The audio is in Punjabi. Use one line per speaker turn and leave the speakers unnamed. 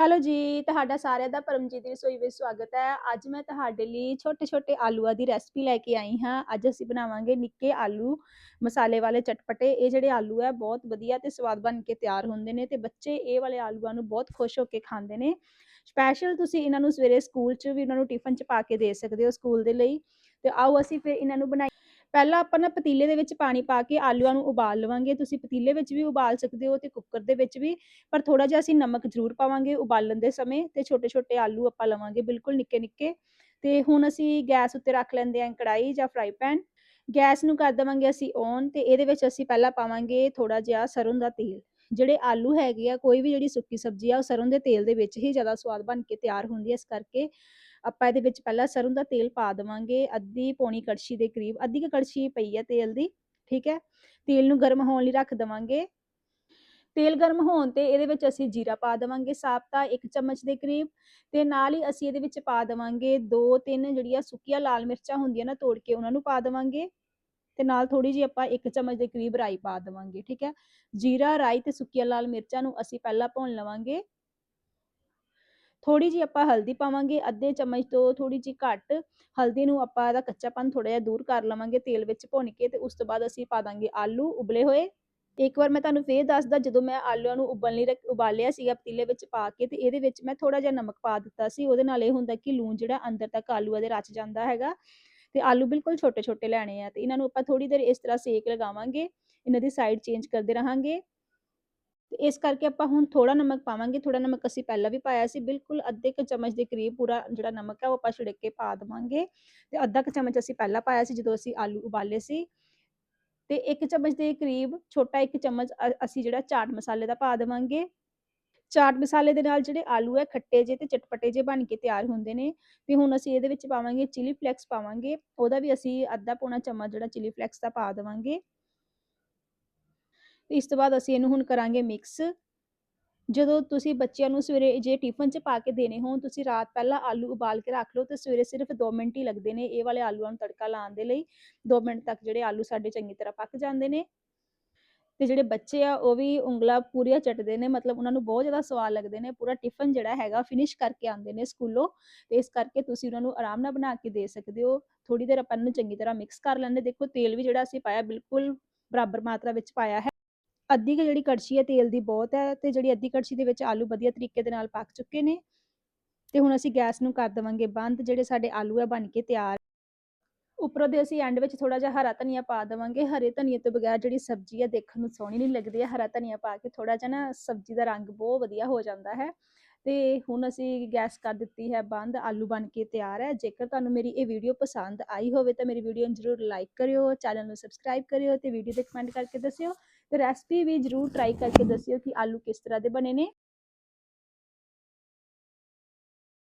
ਹੈਲੋ ਜੀ, ਤੁਹਾਡਾ ਸਾਰਿਆਂ ਦਾ ਪਰਮਜੀਤ ਦੀ ਰਸੋਈ ਵਿੱਚ ਸਵਾਗਤ ਹੈ। ਅੱਜ ਮੈਂ ਤੁਹਾਡੇ ਲਈ ਛੋਟੇ-ਛੋਟੇ ਆਲੂਆਂ ਦੀ ਰੈਸਪੀ ਲੈ ਕੇ ਆਈ ਹਾਂ। ਅੱਜ ਅਸੀਂ ਬਣਾਵਾਂਗੇ ਨਿੱਕੇ ਆਲੂ ਮਸਾਲੇ ਵਾਲੇ ਚਟਪਟੇ। ਇਹ ਜਿਹੜੇ ਆਲੂ ਹੈ, ਬਹੁਤ ਵਧੀਆ ਤੇ ਸਵਾਦ ਬਣ ਕੇ ਤਿਆਰ ਹੁੰਦੇ ਨੇ ਤੇ ਬੱਚੇ ਇਹ ਵਾਲੇ ਆਲੂਆਂ ਨੂੰ ਬਹੁਤ ਖੁਸ਼ ਹੋ ਕੇ ਖਾਂਦੇ ਨੇ। ਸਪੈਸ਼ਲ ਤੁਸੀਂ ਇਹਨਾਂ ਨੂੰ ਸਵੇਰੇ ਸਕੂਲ 'ਚ ਵੀ ਇਹਨਾਂ ਨੂੰ ਟਿਫਨ 'ਚ ਪਾ ਕੇ ਦੇ ਸਕਦੇ ਹੋ ਸਕੂਲ ਦੇ ਲਈ। ਤੇ ਆਓ ਅਸੀਂ ਫਿਰ ਇਹਨਾਂ ਨੂੰ ਬਣਾਈ ਪਹਿਲਾਂ ਆਪਾਂ ਨਾ ਪਤੀਲੇ ਦੇ ਵਿੱਚ ਪਾਣੀ ਪਾ ਕੇ ਆਲੂਆਂ ਨੂੰ ਉਬਾਲ ਲਵਾਂਗੇ। ਤੁਸੀਂ ਪਤੀਲੇ ਵਿੱਚ ਵੀ ਉਬਾਲ ਸਕਦੇ ਹੋ ਤੇ ਕੁੱਕਰ ਦੇ ਵਿੱਚ ਵੀ, ਪਰ ਥੋੜਾ ਜਿਹਾ ਅਸੀਂ ਨਮਕ ਜ਼ਰੂਰ ਪਾਵਾਂਗੇ ਉਬਾਲਣ ਦੇ ਸਮੇਂ ਤੇ ਛੋਟੇ-ਛੋਟੇ ਆਲੂ ਆਪਾਂ ਲਵਾਂਗੇ ਬਿਲਕੁਲ ਨਿੱਕੇ-ਨਿੱਕੇ। ਤੇ ਹੁਣ ਅਸੀਂ ਗੈਸ ਉੱਤੇ ਰੱਖ ਲੈਂਦੇ ਆਂ ਕੜਾਈ ਜਾਂ ਫਰਾਈ ਪੈਨ। ਗੈਸ ਨੂੰ ਕਰ ਦੇਵਾਂਗੇ ਅਸੀਂ ਔਨ ਤੇ ਇਹਦੇ ਵਿੱਚ ਅਸੀਂ ਪਹਿਲਾਂ ਪਾਵਾਂਗੇ ਥੋੜਾ ਜਿਹਾ ਸਰੋਂ ਦਾ ਤੇਲ। ਜਿਹੜੇ ਆਲੂ ਹੈਗੇ ਆ, ਕੋਈ ਵੀ ਜਿਹੜੀ ਸੁੱਕੀ ਸਬਜ਼ੀ ਆ, ਉਹ ਸਰੋਂ ਦੇ ਤੇਲ ਦੇ ਵਿੱਚ ਹੀ ਜ਼ਿਆਦਾ ਸਵਾਦ ਬਣ ਕੇ ਤਿਆਰ ਹੁੰਦੀ ਹੈ ਇਸ ਕਰਕੇ ਆਪਾਂ ਇਹਦੇ ਵਿੱਚ ਪਹਿਲਾਂ ਸਰੋਂ ਦਾ ਤੇਲ ਪਾ ਦੇਵਾਂਗੇ, ਅੱਧੀ ਪੌਣੀ ਕੜਛੀ ਦੇ ਕਰੀਬ, ਅੱਧੀ ਕੜਛੀ ਪਈ ਹੈ ਤੇਲ ਦੀ, ਠੀਕ ਹੈ? ਤੇਲ ਨੂੰ ਗਰਮ ਹੋਣ ਲਈ ਰੱਖ ਦੇਵਾਂਗੇ। ਤੇਲ ਗਰਮ ਹੋਣ ਤੇ ਇਹਦੇ ਵਿੱਚ ਅਸੀਂ ਜੀਰਾ ਪਾ ਦੇਵਾਂਗੇ ਸਾਬਤਾ 1 ਚਮਚ ਦੇ ਕਰੀਬ, ਤੇ ਨਾਲ ਹੀ ਅਸੀਂ ਇਹਦੇ ਵਿੱਚ ਪਾ ਦੇਵਾਂਗੇ 2-3 ਜਿਹੜੀਆਂ ਸੁੱਕੀਆਂ ਲਾਲ ਮਿਰਚਾਂ ਹੁੰਦੀਆਂ ਨਾ ਤੋੜ ਕੇ ਉਹਨਾਂ ਨੂੰ ਪਾ ਦੇਵਾਂਗੇ, ਤੇ ਨਾਲ ਥੋੜੀ ਜੀ ਆਪਾਂ 1 ਚਮਚ ਦੇ ਕਰੀਬ ਰਾਈ ਪਾ ਦੇਵਾਂਗੇ, ਠੀਕ ਹੈ? ਜੀਰਾ, ਰਾਈ ਤੇ ਸੁੱਕੀਆਂ ਲਾਲ ਮਿਰਚਾਂ ਨੂੰ ਅਸੀਂ ਪਹਿਲਾਂ ਭੁੰਨ ਲਵਾਂਗੇ। ਥੋੜੀ ਜੀ ਆਪਾਂ ਹਲਦੀ ਪਾਵਾਂਗੇ, ਅੱਧੇ ਚਮਚ ਤੋਂ ਥੋੜੀ ਜੀ ਘੱਟ ਹਲਦੀ ਨੂੰ ਆਪਾਂ ਇਹਦਾ ਕੱਚਾਪਨ ਥੋੜਾ ਜਿਹਾ ਦੂਰ ਕਰ ਲਵਾਂਗੇ ਤੇਲ ਵਿੱਚ ਭੁੰਨ ਕੇ ਤੇ ਉਸ ਤੋਂ ਬਾਅਦ ਅਸੀਂ ਪਾ ਦਾਂਗੇ ਆਲੂ ਉਬਲੇ ਹੋਏ। ਇੱਕ ਵਾਰ ਮੈਂ ਤੁਹਾਨੂੰ ਫੇਰ ਦੱਸਦਾ, ਜਦੋਂ ਮੈਂ ਆਲੂਆਂ ਨੂੰ ਉਬਲ ਲਈ ਉਬਾਲਿਆ ਸੀਗਾ ਪਤੀਲੇ ਵਿੱਚ ਪਾ ਕੇ ਤੇ ਇਹਦੇ ਵਿੱਚ ਮੈਂ ਥੋੜਾ ਜਿਹਾ ਨਮਕ ਪਾ ਦਿੱਤਾ ਸੀ। ਉਹਦੇ ਨਾਲ ਇਹ ਹੁੰਦਾ ਕਿ ਲੂਣ ਜਿਹੜਾ ਅੰਦਰ ਤੱਕ ਆਲੂਆਂ ਦੇ ਰਚ ਜਾਂਦਾ ਹੈਗਾ ਤੇ ਆਲੂ ਬਿਲਕੁਲ ਛੋਟੇ-ਛੋਟੇ ਲੈਣੇ ਆ ਤੇ ਇਹਨਾਂ ਨੂੰ ਆਪਾਂ ਥੋੜੀ ਦੇਰ ਇਸ ਤਰ੍ਹਾਂ ਸੇਕ ਲਗਾਵਾਂਗੇ। ਇਹਨਾਂ ਦੀ ਸਾਈਡ ਚੇਂਜ ਕਰਦੇ ਰਹਾਂਗੇ। ਤੇ ਇਸ ਕਰਕੇ ਆਪਾਂ ਹੁਣ ਥੋੜਾ ਨਮਕ ਪਾਵਾਂਗੇ ਥੋੜਾ ਨਮਕ ਅਸੀਂ ਪਹਿਲਾਂ ਵੀ ਪਾਇਆ ਸੀ, ਬਿਲਕੁਲ ਅੱਧੇ ਕੁ ਚਮਚ ਦੇ ਕਰੀਬ ਪੂਰਾ ਜਿਹੜਾ ਨਮਕ ਹੈ ਉਹ ਆਪਾਂ ਛਿੜਕ ਕੇ ਪਾ ਦੇਵਾਂਗੇ ਤੇ ਅੱਧਾ ਕੁ ਚਮਚ ਅਸੀਂ ਪਹਿਲਾਂ ਪਾਇਆ ਸੀ ਜਦੋਂ ਅਸੀਂ ਆਲੂ ਉਬਾਲੇ ਸੀ ਤੇ ਇੱਕ ਚਮਚ ਦੇ ਕਰੀਬ ਛੋਟਾ ਇੱਕ ਚਮਚ ਅਸੀਂ ਜਿਹੜਾ ਚਾਟ ਮਸਾਲੇ ਦਾ ਪਾ ਦੇਵਾਂਗੇ। ਚਾਟ ਮਸਾਲੇ ਦੇ ਨਾਲ ਜਿਹੜੇ ਆਲੂ ਹੈ ਖੱਟੇ ਜੇ ਤੇ ਚਟਪਟੇ ਜੇ ਬਣ ਕੇ ਤਿਆਰ ਹੁੰਦੇ ਨੇ ਤੇ ਹੁਣ ਅਸੀਂ ਇਹਦੇ ਵਿੱਚ ਪਾਵਾਂਗੇ ਚਿਲੀ ਫਲੈਕਸ ਪਾਵਾਂਗੇ, ਉਹਦਾ ਵੀ ਅਸੀਂ ਅੱਧਾ ਪੌਣਾ ਚਮਚ ਜਿਹੜਾ ਚਿਲੀ ਫਲੈਕਸ ਦਾ ਪਾ ਦੇਵਾਂਗੇ। ਇਸ ਤੋਂ ਬਾਅਦ ਅਸੀਂ ਇਹਨੂੰ ਹੁਣ ਕਰਾਂਗੇ ਮਿਕਸ ਜਦੋਂ ਤੁਸੀਂ ਬੱਚਿਆਂ ਨੂੰ ਸਵੇਰੇ ਜੇ ਟਿਫਨ 'ਚ ਪਾ ਕੇ ਦੇਣੇ ਹੋਣ, ਤੁਸੀਂ ਰਾਤ ਪਹਿਲਾਂ ਆਲੂ ਉਬਾਲ ਕੇ ਰੱਖ ਲਓ ਤੇ ਸਵੇਰੇ ਸਿਰਫ 2 ਮਿੰਟ ਹੀ ਲੱਗਦੇ ਨੇ ਇਹ ਵਾਲੇ ਆਲੂਆਂ ਨੂੰ ਤੜਕਾ ਲਾਉਣ ਦੇ ਲਈ। 2 ਮਿੰਟ ਤੱਕ ਜਿਹੜੇ ਆਲੂ ਸਾਡੇ ਚੰਗੀ ਤਰ੍ਹਾਂ ਪੱਕ ਜਾਂਦੇ ਨੇ। ਤੇ ਜਿਹੜੇ ਬੱਚੇ ਆ, ਉਹ ਵੀ ਉਂਗਲਾਂ ਪੂਰੀਆਂ ਚਟਦੇ ਨੇ, ਮਤਲਬ ਉਹਨਾਂ ਨੂੰ ਬਹੁਤ ਜ਼ਿਆਦਾ ਸਵਾਦ ਲੱਗਦੇ ਨੇ। ਪੂਰਾ ਟਿਫਨ ਜਿਹੜਾ ਹੈਗਾ ਫਿਨਿਸ਼ ਕਰਕੇ ਆਉਂਦੇ ਨੇ ਸਕੂਲੋਂ। ਤੇ ਇਸ ਕਰਕੇ ਤੁਸੀਂ ਉਹਨਾਂ ਨੂੰ ਆਰਾਮ ਨਾਲ ਬਣਾ ਕੇ ਦੇ ਸਕਦੇ ਹੋ। ਥੋੜੀ ਦੇਰ ਆਪਾਂ ਇਹਨੂੰ ਚੰਗੀ ਤਰ੍ਹਾਂ ਮਿਕਸ ਕਰ ਲੈਂਦੇ। ਦੇਖੋ ਤੇਲ ਵੀ ਜਿਹੜਾ ਅਸੀਂ ਪਾਇਆ ਬਿਲਕੁਲ ਬਰਾਬਰ ਮਾਤਰਾ ਵਿੱਚ ਪਾਇਆ ਹੈ। ਅੱਧੀ ਕੁ ਜਿਹੜੀ ਕੜਛੀ ਹੈ, ਤੇਲ ਦੀ ਬਹੁਤ ਹੈ ਤੇ ਜਿਹੜੀ ਅੱਧੀ ਕੜਛੀ ਦੇ ਵਿੱਚ ਆਲੂ ਵਧੀਆ ਤਰੀਕੇ ਦੇ ਨਾਲ ਪੱਕ ਚੁੱਕੇ ਨੇ ਤੇ ਹੁਣ ਅਸੀਂ ਗੈਸ ਨੂੰ ਕਰ ਦੇਵਾਂਗੇ ਬੰਦ, ਜਿਹੜੇ ਸਾਡੇ ਆਲੂ ਆ ਬਣ ਕੇ ਤਿਆਰ। ਉੱਪਰੋਂ ਦੇ ਅਸੀਂ ਐਂਡ ਵਿੱਚ ਥੋੜਾ ਜਿਹਾ ਹਰਾ ਧਨੀਆ ਪਾ ਦੇਵਾਂਗੇ। ਹਰੇ ਧਨੀਏ ਤੋਂ ਬਗੈਰ ਜਿਹੜੀ ਸਬਜ਼ੀ ਆ ਦੇਖਣ ਨੂੰ ਸੋਹਣੀ ਨਹੀਂ ਲੱਗਦੀ ਹੈ ਹਰਾ ਧਨੀਆ ਪਾ ਕੇ ਥੋੜਾ ਜਿਹਾ ਨਾ ਸਬਜ਼ੀ ਦਾ ਰੰਗ ਬਹੁਤ ਵਧੀਆ ਹੋ ਜਾਂਦਾ ਹੈ। ਤੇ ਹੁਣ ਅਸੀਂ ਗੈਸ ਕਰ ਦਿੱਤੀ ਹੈ ਬੰਦ, ਆਲੂ ਬਣ ਕੇ ਤਿਆਰ ਹੈ। ਜੇਕਰ ਤੁਹਾਨੂੰ ਮੇਰੀ ਇਹ ਵੀਡੀਓ ਪਸੰਦ ਆਈ ਹੋਵੇ ਤਾਂ ਮੇਰੀ ਵੀਡੀਓ ਨੂੰ ਜ਼ਰੂਰ ਲਾਈਕ ਕਰਿਓ, ਚੈਨਲ ਨੂੰ ਸਬਸਕ੍ਰਾਈਬ ਕਰਿਓ ਤੇ ਵੀਡੀਓ ਤੇ ਕਮੈਂਟ ਕਰਕੇ ਦੱਸਿਓ। ਤੇ ਰੈਸਪੀ ਵੀ ਜ਼ਰੂਰ ਟਰਾਈ ਕਰਕੇ ਦੱਸਿਓ ਕਿ ਆਲੂ ਕਿਸ ਤਰ੍ਹਾਂ ਦੇ ਬਣੇ ਨੇ।